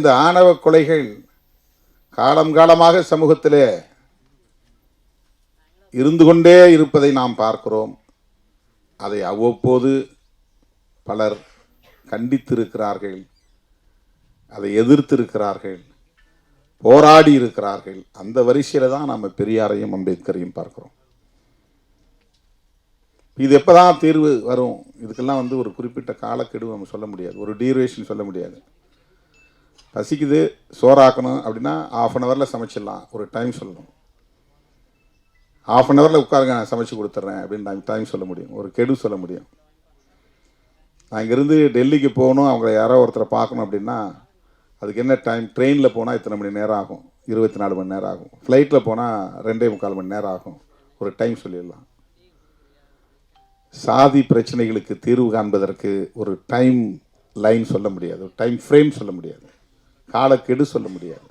இந்த ஆணவ கொலைகள் காலம் காலமாக சமூகத்திலே இருந்து கொண்டே இருப்பதை நாம் பார்க்கிறோம். அதை அவ்வப்போது பலர் கண்டித்திருக்கிறார்கள். அதை எதிர்த்திருக்கிறார்கள். போராடி இருக்கிறார்கள். அந்த வரிசையில் தான் நம்ம பெரியாரையும் அம்பேத்கரையும் பார்க்கிறோம். இது எப்பதான் தீர்வு வரும்? இதுக்கெல்லாம் வந்து ஒரு குறிப்பிட்ட காலக்கெடு நம்ம சொல்ல முடியாது. ஒரு டியூரேஷன் சொல்ல முடியாது. பசிக்குது சோறாக்கணும் அப்படின்னா ஆஃப் அன் ஹவரில் சமைச்சிடலாம். ஒரு டைம் சொல்லணும். ஆஃப் அன் ஹவரில் உட்காருங்க நான் சமைச்சு கொடுத்துட்றேன் அப்படின்னு டைம் சொல்ல முடியும். ஒரு கெடு சொல்ல முடியும். நான் இங்கேருந்து டெல்லிக்கு போகணும் அவங்க யாரோ ஒருத்தரை பார்க்கணும் அப்படின்னா அதுக்கு என்ன டைம் ட்ரெயினில் போனால் இத்தனை மணி நேரம் ஆகும்? இருபத்தி நாலு மணி நேரம் ஆகும். ஃப்ளைட்டில் போனால் ரெண்டே முக்கால் மணி நேரம் ஆகும். ஒரு டைம் சொல்லிடலாம். சாதி பிரச்சனைகளுக்கு தீர்வு காண்பதற்கு ஒரு டைம் லைன் சொல்ல முடியாது. ஒரு டைம் ஃப்ரேம் சொல்ல முடியாது. காலக்கெடு சொல்ல முடியாது.